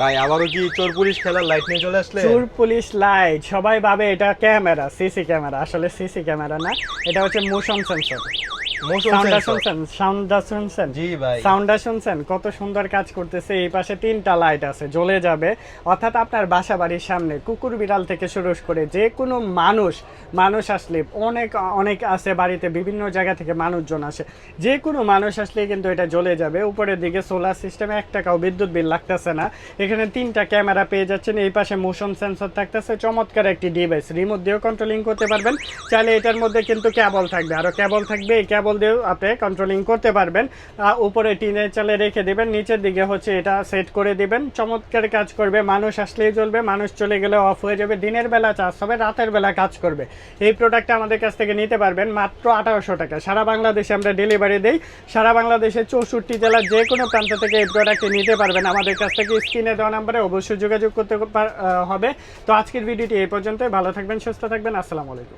ভাই, আবারও কি চোর পুলিশ খেলার লাইট নিয়ে চলে আসলে? চোর পুলিশ লাইট সবাই ভাবে এটা ক্যামেরা, সিসি ক্যামেরা। আসলে সিসি ক্যামেরা না, এটা হচ্ছে মোশন সেন্সর সাউন্ডটা শুনছেন? সাউন্ডটা শুনছেন? জি ভাই। সাউন্ডটা শুনছেন? কত সুন্দর কাজ করতেছে। এই পাশে তিনটা লাইট আছে জ্বলে যাবে। অর্থাৎ আপনার বাসা বাড়ির সামনে কুকুর বিড়াল থেকে শুরু করে যে কোনো মানুষ মানুষ আসলে অনেক অনেক আছে বাড়িতে বিভিন্ন জায়গা থেকে মানুষজন আসে। যে কোনো মানুষ আসলে কিন্তু এটা জ্বলে যাবে। উপরের দিকে সোলার সিস্টেমে এক টাকাও বিদ্যুৎ বিল লাগতেছে না। এখানে তিনটা ক্যামেরা পেয়ে যাচ্ছেন। এই পাশে মোশন সেন্সর থাকতেছে। চমৎকার একটি ডিভাইস রিমোট দিয়েও কন্ট্রোলিং করতে পারবেন। চাইলে এটার মধ্যে কিন্তু কেবল থাকবে। আরও কেবল থাকবে। এই কেবল দিয়েও আপনি কন্ট্রোলিং করতে পারবেন। উপরে টিনের চালে রেখে দেবেন, নিচের দিকে হচ্ছে এটা সেট করে দিবেন। চমৎকার কাজ করবে, মানুষ আসলেই চলবে মানুষ চলে গেলে অফ হয়ে যাবে, দিনের বেলা চার্জ হবে, রাতের বেলা কাজ করবে। এই প্রোডাক্টটা আমাদের কাছ থেকে নিতে পারবেন মাত্র আঠারোশো টাকা। সারা বাংলাদেশে আমরা ডেলিভারি দিই। সারা বাংলাদেশে চৌষট্টি জেলার যে কোনো প্রান্ত থেকে এই প্রোডাক্টটি নিতে পারবেন। আমাদের কাছ থেকে স্ক্রিনে দেওয়া নাম্বারে অবশ্যই যোগাযোগ করতে হবে। তো আজকের ভিডিওটি এই পর্যন্তই। ভালো থাকবেন, সুস্থ থাকবেন। আসসালামু আলাইকুম।